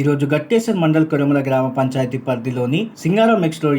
ఈరోజు గట్టేశ్వర్ మండల్ కొరమల గ్రామ పంచాయతీ పరిధిలోని సింగారం ఎక్స్టోర్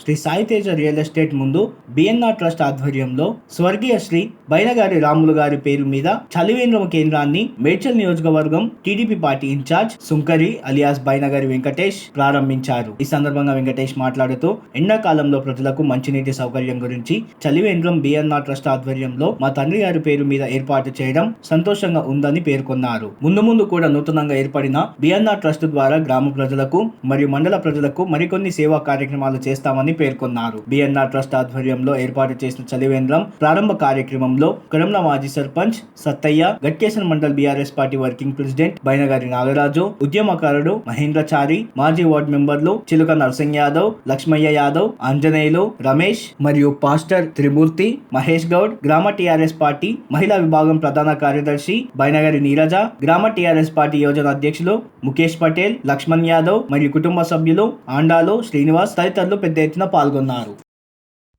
శ్రీ సాయితేజ రియల్ ఎస్టేట్ ముందు బిఎన్ఆర్ ట్రస్ట్ ఆధ్వర్యంలో స్వర్గీయ శ్రీ బైనగారి రాములు గారి పేరు మీద చలివేంద్రమ కేంద్రాన్ని మేడ్చల్ నియోజకవర్గం TDP party incharge Sunkari alias Bainagari Venkatesh ప్రారంభించారు. ఈ సందర్భంగా వెంకటేష్ మాట్లాడుతూ ఎండాకాలంలో ప్రజలకు మంచినీటి సౌకర్యం గురించి చలివేంద్రం బిఎన్ఆర్ ట్రస్ట్ ఆధ్వర్యంలో మా తండ్రి గారి పేరు మీద ఏర్పాటు చేయడం సంతోషంగా ఉందని పేర్కొన్నారు. ముందు ముందు కూడా నూతనంగా ఏర్పడిన బిఎన్ఆర్ ట్రస్ట్ ద్వారా గ్రామ ప్రజలకు మరియు మండల ప్రజలకు మరికొన్ని సేవా కార్యక్రమాలు చేస్తామని పేర్కొన్నారు. బిఎన్ఆర్ ట్రస్ట్ ఆధ్వర్యంలో ఏర్పాటు చేసిన చలివేంద్రం ప్రారంభ కార్యక్రమంలో కరంల మాజీ sarpanch Sattaiah Ghatkesar mandal BRS party working president Bainagari Nagaraju ఉద్యమకారుడు మహేంద్రచారి మాజీ వార్డు మెంబర్లు చిలుక నరసింగ్ యాదవ్ లక్ష్మయ్య యాదవ్ ఆంజనేయులు రమేష్ మరియు పాస్టర్ త్రిమూర్తి మహేష్ గౌడ్ గ్రామ టీఆర్ఎస్ పార్టీ మహిళా విభాగం ప్రధాన కార్యదర్శి బైనగారి నీరజ గ్రామ టీఆర్ఎస్ పార్టీ యోజన అధ్యక్షులు ముఖేష్ పటేల్ లక్ష్మణ్ యాదవ్ మరియు కుటుంబ సభ్యులు ఆండాలు శ్రీనివాస్ తదితరులు పెద్ద ఎత్తున పాల్గొన్నారు.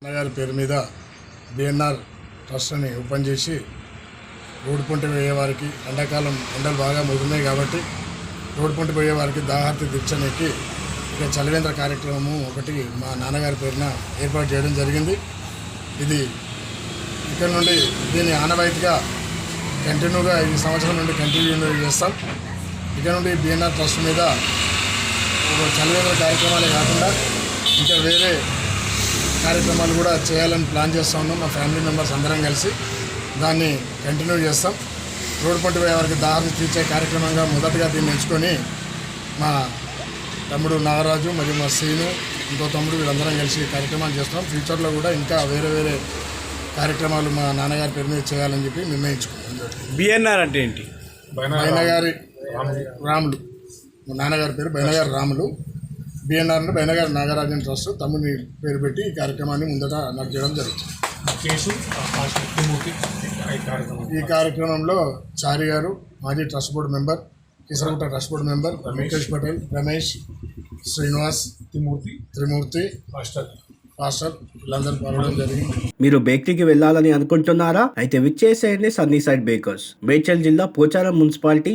అన్నగారి పేరు మీద బిఎన్ఆర్ ట్రస్ట్ని ఓపెన్ చేసి రోడ్డు పొంటి పోయే వారికి ఎండాకాలం ఎండలు బాగా ముదిరినాయి కాబట్టి రోడ్డు పొంటి పోయే వారికి దాహార్తి దీక్షనికి ఇక చలివేంద్ర కార్యక్రమము ఒకటి మా నాన్నగారి పేరున ఏర్పాటు చేయడం జరిగింది. ఇది ఇక్కడ నుండి దీన్ని ఆనవాయితీగా కంటిన్యూగా ఈ సంవత్సరం నుండి కంటిన్యూ చేస్తాం. ఇక్కడ నుండి బిఎన్ఆర్ ట్రస్ట్ మీద ఒక చలివేంద్ర కార్యక్రమాలే కాకుండా ఇంకా వేరే కార్యక్రమాలు కూడా చేయాలని ప్లాన్ చేస్తూ ఉన్నాం. మా ఫ్యామిలీ మెంబర్స్ అందరం కలిసి దాన్ని కంటిన్యూ చేస్తాం. రోడ్డు పంట పోయే వారికి దారిని తీర్చే కార్యక్రమంగా మొదటగా దీన్ని ఎంచుకొని మా తమ్ముడు నాగరాజు మరియు మా శ్రీను ఇంకో తమ్ముడు వీళ్ళందరం కలిసి కార్యక్రమాలు చేస్తున్నాం. ఫ్యూచర్లో కూడా ఇంకా వేరే వేరే కార్యక్రమాలు మా నాన్నగారి పేరు మీద చేయాలని చెప్పి నిర్ణయించుకున్నాం. బిఎన్ఆర్ అంటే ఏంటి? బైనగారి రాములు. మా నాన్నగారి పేరు బైనగారి రాములు. బిఎన్ఆర్ అంటే బైనగారి నాగరాజన్ ట్రస్ట్ తమ్ముని పేరు పెట్టి ఈ కార్యక్రమాన్ని ముందట నడిచడం జరుగుతుంది. ఈ కార్యక్రమంలో చారి గారు మాజీ trust board member Keesaragutta trust board member Mukesh Patel Ramesh Srinivas Trimurthy Trimurthy pastor వీళ్ళందరూ పాల్గొనడం జరిగింది. మీరు బేకరీకి వెళ్ళాలని అనుకుంటున్నారా? అయితే విచ్చేసేయండి సన్నీ సైడ్ బేకర్స్. మేడ్చల్ జిల్లా Pocharam municipality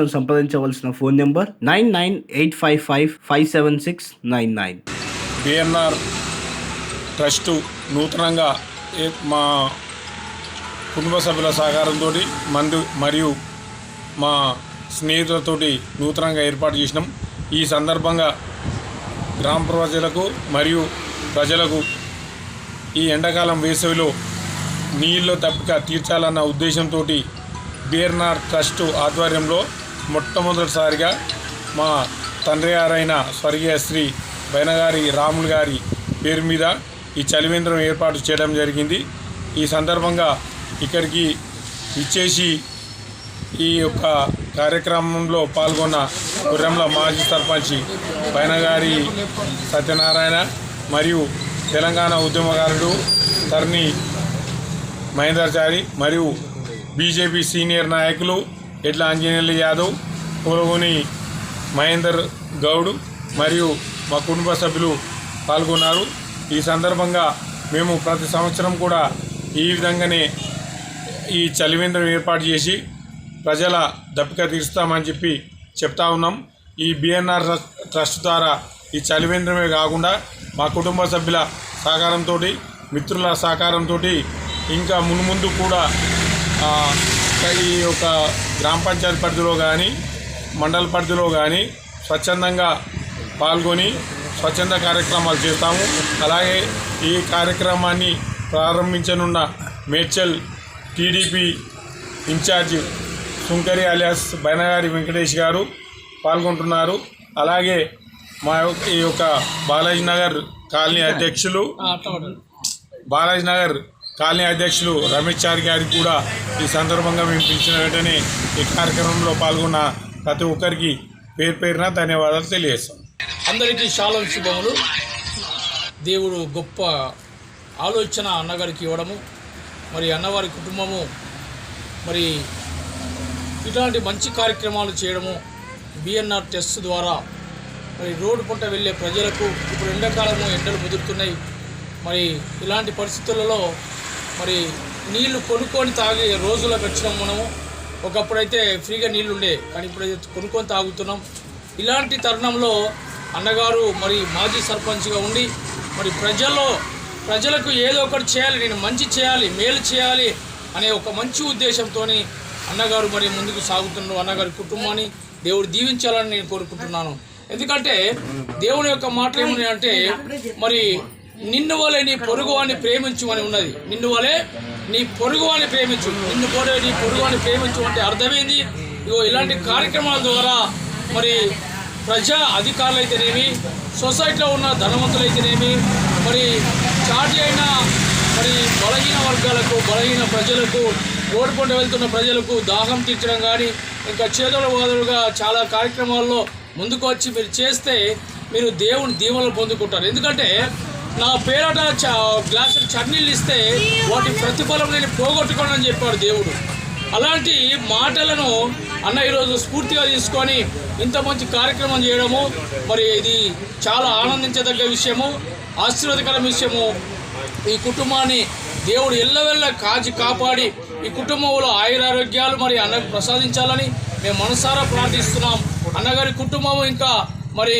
సంప్రదించవలసిన phone number nine nine eight five five five seven six nine nine. BNR trust నూతనంగా ఏ- మా కుటుంబ సభ్యుల సహకారంతో మందు మరియు మా స్నేహితులతోటి నూతనంగా ఏర్పాటు చేసినాం. ఈ సందర్భంగా గ్రామ ప్రజలకు మరియు ప్రజలకు ఈ ఎండాకాలం వేసవిలో నీళ్ళ తప్పిక తీర్చాలన్న ఉద్దేశంతో బీర్నార్ ట్రస్ట్ ఆధ్వర్యంలో మొట్టమొదటిసారిగా మా తండ్రి గారైన స్వర్గీయ శ్రీ బైనగారి రాములు గారి పేరు మీద ఈ చలివేంద్రం ఏర్పాటు చేయడం జరిగింది. ఈ సందర్భంగా ఇక్కడికి ఇచ్చేసి ఈ యొక్క కార్యక్రమంలో పాల్గొన్న గుర్రంల మాజీ సర్పంచ్ బైనగారి సత్యనారాయణ మరియు తెలంగాణ ఉద్యమకారుడు తర్ని మహేందర్చారి మరియు బీజేపీ సీనియర్ నాయకులు ఎట్లా ఆంజనేయులు యాదవ్ పూలగోని మహేందర్ గౌడ్ మరియు మా కుటుంబ సభ్యులు పాల్గొన్నారు. ఈ సందర్భంగా మేము ప్రతి సంవత్సరం కూడా ఈ విధంగానే ఈ చలివేంద్రం ఏర్పాటు చేసి ప్రజల దప్పిక తీరుస్తామని చెప్పి చెప్తా ఉన్నాం. ఈ బిఎన్ఆర్ ట్రస్ట్ ద్వారా ఈ చలివేంద్రమే కాకుండా మా కుటుంబ సభ్యుల సహకారంతో మిత్రుల సహకారంతో ఇంకా మున్ముందు కూడా ఈ యొక్క గ్రామ పంచాయతీ పరిధిలో కానీ మండల పరిధిలో కానీ స్వచ్ఛందంగా పాల్గొని స్వచ్ఛంద కార్యక్రమాలు చేస్తాము. అలాగే ఈ కార్యక్రమాన్ని ప్రారంభించనున్న Medchal TDP incharge Sunkari alias Bainagari Venkatesh గారు పాల్గొంటున్నారు. అలాగే మా యొక్క- ఈ యొక్క బాలాజీ నగర్ కాలనీ అధ్యక్షులు బాలాజీ నగర్ కాలనీ అధ్యక్షులు రమేష్ చారి గారికి కూడా ఈ సందర్భంగా మేము పిలిచిన వెంటనే ఈ కార్యక్రమంలో పాల్గొన్న ప్రతి ఒక్కరికి పేరు పేరున ధన్యవాదాలు తెలియజేస్తాం. అందరికీ శాలం శుభములు. దేవుడు గొప్ప ఆలోచన అన్నగారికి ఇవ్వడము మరి అన్నవారి కుటుంబము మరి ఇలాంటి మంచి కార్యక్రమాలు చేయడము బిఎన్ఆర్ టెస్ట్ ద్వారా మరి రోడ్డు పంట వెళ్ళే ప్రజలకు ఇప్పుడు ఎండాకాలము ఎండలు ముదురుతున్నాయి. మరి ఇలాంటి పరిస్థితులలో మరి నీళ్ళు కొనుక్కొని తాగే రోజుల గడిచినాం మనము. ఒకప్పుడైతే ఫ్రీగా నీళ్ళు ఉండే కానీ ఇప్పుడైతే కొనుక్కొని తాగుతున్నాం. ఇలాంటి తరుణంలో అన్నగారు మరి మాజీ సర్పంచ్గా ఉండి మరి ప్రజల్లో ప్రజలకు ఏదో ఒకటి చేయాలి నేను మంచి చేయాలి మేలు చేయాలి అనే ఒక మంచి ఉద్దేశంతో అన్నగారు మరి ముందుకు సాగుతున్నారు అన్నగారి కుటుంబాన్ని దేవుడు దీవించాలని నేను కోరుకుంటున్నాను. ఎందుకంటే దేవుని యొక్క మాట ఏమని అంటే మరి నిన్ను వలే నీ పొరుగు అని ప్రేమించుమని ఉన్నది. నిన్ను వలే నీ పొరుగు అని ప్రేమించు. నిన్ను పోలే నీ పొరుగు అని ప్రేమించు అంటే అర్థమైంది? ఇగో ఇలాంటి కార్యక్రమాల ద్వారా మరి ప్రజా అధికారులు అయితేనేమి సొసైటీలో ఉన్న ధనవంతులు అయితేనేమి మరి చాటి అయిన మరి బలహీన వర్గాలకు బలహీన ప్రజలకు రోడ్డు పంట వెళ్తున్న ప్రజలకు దాహం తీర్చడం కానీ ఇంకా చేతుల బాధలుగా చాలా కార్యక్రమాల్లో ముందుకు వచ్చి మీరు చేస్తే మీరు దేవుని దీవెనలు పొందుకుంటారు. ఎందుకంటే నా పేరట గ్లాసు గ్లాసులు ఇస్తే వాటి ప్రతిఫలం నేను పోగొట్టుకోనని చెప్పాడు దేవుడు. అలాంటి మాటలను అన్న ఈరోజు స్ఫూర్తిగా తీసుకొని ఇంత మంచి కార్యక్రమం చేయడము మరి ఇది చాలా ఆనందించదగ్గ విషయము ఆశీర్వాదకర విషయము. ఈ కుటుంబాన్ని దేవుడు ఎల్లవెల్ల కాచి కాపాడి ఈ కుటుంబంలో ఆయురారోగ్యాలు మరి అన్నకు ప్రసాదించాలని మేము మనసారా ప్రార్థిస్తున్నాం. అన్నగారి కుటుంబం ఇంకా మరి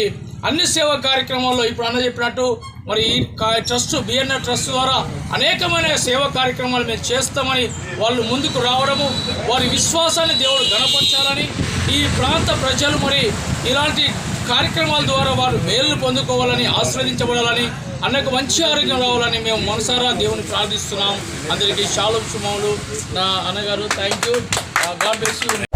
అన్ని సేవా కార్యక్రమాల్లో ఇప్పుడు అన్న చెప్పినట్టు మరి ఈ ట్రస్ట్ బిఎన్ఆర్ ట్రస్ట్ ద్వారా అనేకమైన సేవా కార్యక్రమాలు మేము చేస్తామని వాళ్ళు ముందుకు రావడము వారి విశ్వాసాన్ని దేవుడు గణపరచాలని ఈ ప్రాంత ప్రజలు మరి ఇలాంటి కార్యక్రమాల ద్వారా వారు మేలు పొందుకోవాలని ఆస్వాదించబడాలని అన్నకు మంచి ఆరోగ్యం రావాలని మేము మనసారా దేవుని ప్రార్థిస్తున్నాం. అందరికీ శాలం శుభములు నా అన్నగారు thank you God bless you